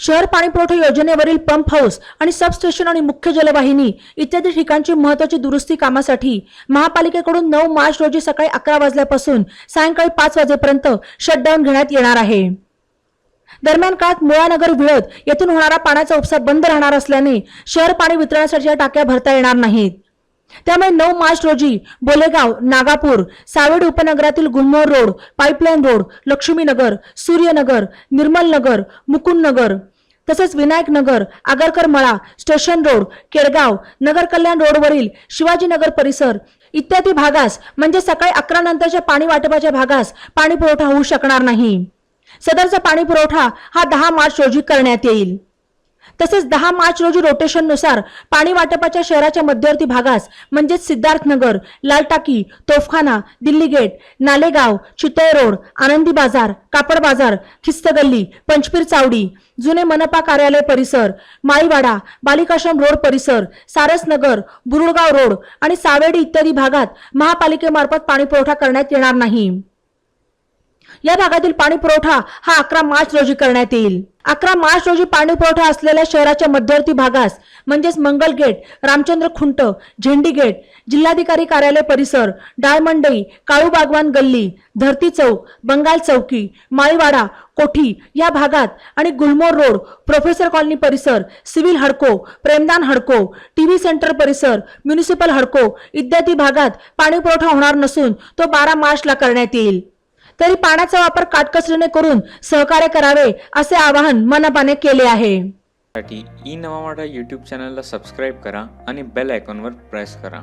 शहर पाणीपुरवठा योजनेवरील पंप हाऊस आणि सबस्टेशन आणि मुख्य जलवाहिनी इत्यादी ठिकाणची महत्वाची दुरुस्ती कामासाठी महापालिकेकडून नऊ मार्च रोजी सकाळी अकरा वाजल्यापासून सायंकाळी पाच वाजेपर्यंत शटडाऊन घेण्यात येणार आहे. दरम्यान काळात मुळानगर विळद येथून होणारा पाण्याचा उपसा बंद राहणार असल्याने शहर पाणी वितरणासाठी या टाक्या भरता येणार नाहीत. त्यामुळे नऊ मार्च रोजी बोलेगाव नागापूर सावेड उपनगरातील Gulmohar road pipeline road Laxminagar Suryanagar Nirmal Nagar तसेच विनायक नगर आगरकर मळा स्टेशन रोड केडगाव नगर कल्याण रोडवरील शिवाजीनगर परिसर इत्यादी भागास म्हणजे सकाळी अकरा नंतरच्या पाणी वाटपाच्या भागास पाणी पुरवठा होऊ शकणार नाही. सदरचा पाणी पुरवठा हा दहा मार्च रोजी करण्यात येईल. तसेच दहा मार्च रोजी रोटेशननुसार पाणी वाटपाच्या शहराच्या मध्यवर्ती भागास म्हणजेच सिद्धार्थनगर लालटाकी तोफखाना दिल्ली गेट नालेगाव चितळे रोड आनंदी बाजार कापड बाजार खिस्त गल्ली पंचपीर चावडी जुने मनपा कार्यालय परिसर माळीवाडा बालिकाश्रम रोड परिसर सारसनगर बुरुळगाव रोड आणि सावेडी इत्यादी भागात महापालिकेमार्फत पाणीपुरवठा करण्यात येणार नाही. या भागातील पाणी पुरवठा हा अकरा मार्च रोजी करण्यात येईल. अकरा मार्च रोजी पाणी पुरवठा असलेल्या शहराच्या मध्यवर्ती भागास म्हणजेच मंगल गेट रामचंद्र खुंट झेंडी गेट जिल्हाधिकारी कार्यालय परिसर डाळमंडई काळू बागवान गल्ली धरती चौक बंगाल चौकी माळीवाडा कोठी या भागात आणि गुलमोर रोड प्रोफेसर कॉलनी परिसर सिव्हिल हडको प्रेमदान हडको टीव्ही सेंटर परिसर म्युनिसिपल हडको इत्यादी भागात पाणी पुरवठा होणार नसून तो बारा मार्चला करण्यात येईल. तरी पाण्याचा वापर काटकसरीने करून सहकार्य करावे असे आवाहन मनपाने केले आहे. साठी ई नवा मराठा यूट्यूब चॅनलला सबस्क्राईब करा आणि बेल आयकॉनवर प्रेस करा.